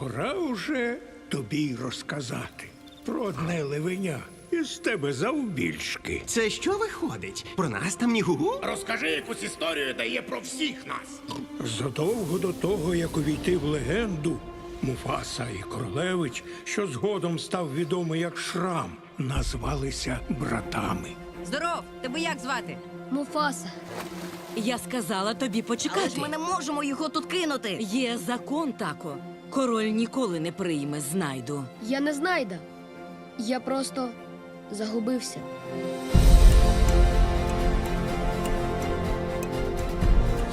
Може, тобі й розказати про одне левеня із тебе завбільшки. Це що виходить? Про нас там ні гугу? Розкажи якусь історію, де є про всіх нас. Задовго до того, як увійти в легенду, Муфаса і Королевич, що згодом став відомий як Шрам, назвалися братами. Здоров, тебе як звати? Муфаса. Я сказала тобі Але почекати. ж ми не можемо його тут кинути. Є закон тако. Король ніколи не прийме знайду. Я не знайда. Я просто загубився.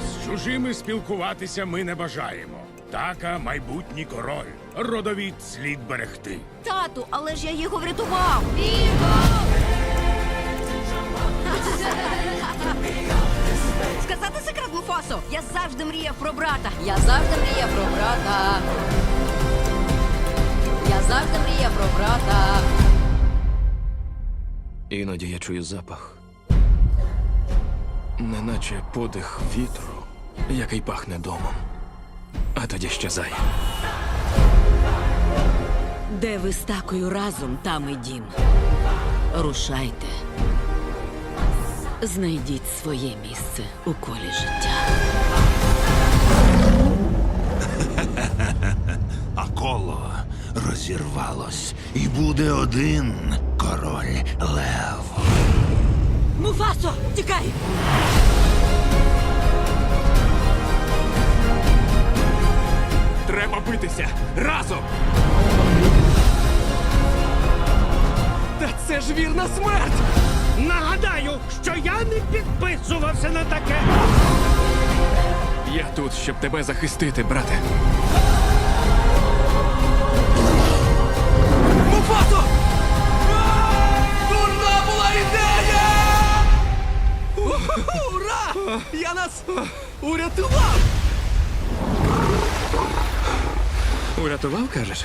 З чужими спілкуватися ми не бажаємо. Така майбутній король. Родовід слід берегти. Тату, але ж я його врятував. Сказати секрет Я завжди мріяв про брата. Я завжди мріяв про брата. Я завжди мріяв про брата. Іноді я чую запах, неначе подих вітру, який пахне домом, а тоді щезає. Де ви з такою разом, там і дім. Рушайте. Знайдіть своє місце у колі життя. а коло розірвалось, і буде один король лев. Муфасо, тікай! Треба битися разом! Та це ж вірна смерть! Нагадаю, що я не підписувався на таке. Я тут, щоб тебе захистити, брате. Муфасо! Дурна була ідея! Ура! Я нас урятував! Урятував, кажеш?